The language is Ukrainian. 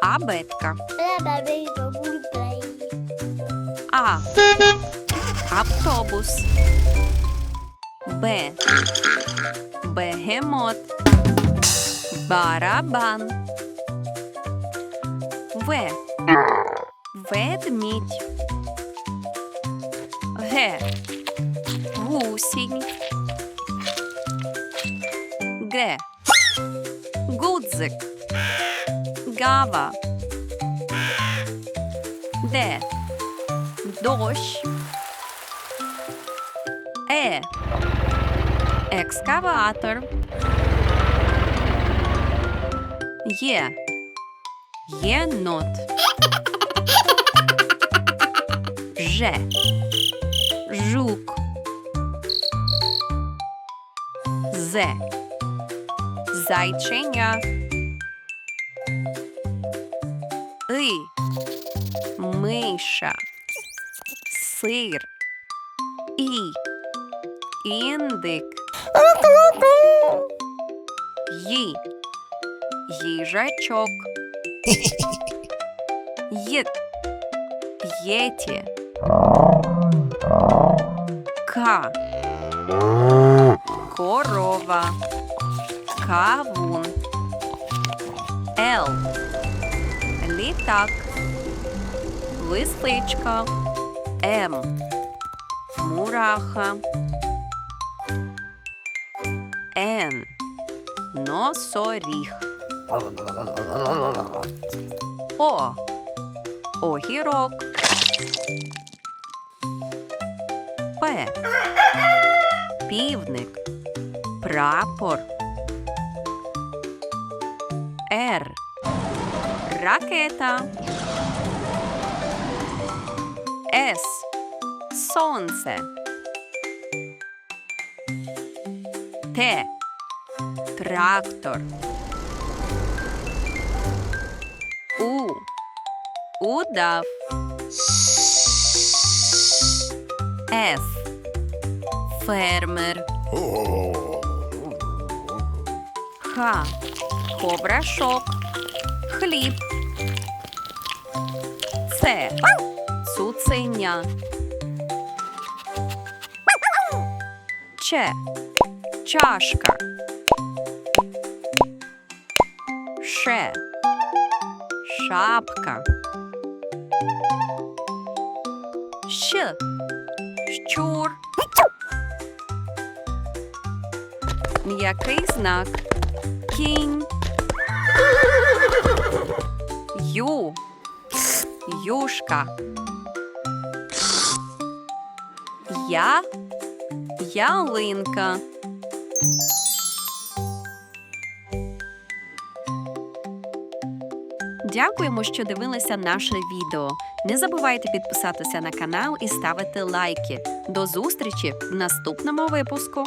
Абетка. А. Автобус. Б. Бегемот. Барабан. В. Ведмідь. Г. Гусінь. Г. Гудзик. Гава. Д. Дощ. Е. Екскаватор. Є. Єнот. Ж. Жук. З. Зайченя. Миша. Сир. І. Індик. Ї. Їжачок. Єт. Єті. К. Корова. Кавун. Л. Літак. Лисичка. М. Мураха. Н. Носоріг. О. Огірок. П. Півник. Прапор. Р. Ракета. С. Сонце. Т. Трактор. У. Удав. Ф. Фермер. Х. Коврашок. Хліб. Це. Цуценя. Ч. Чашка. Ше. Шапка. Щ. Щур. М'який знак. Кінь. Ю. Юшка. Я. Ялинка. Дякуємо, що дивилися наше відео. Не забувайте підписатися на канал і ставити лайки. До зустрічі в наступному випуску.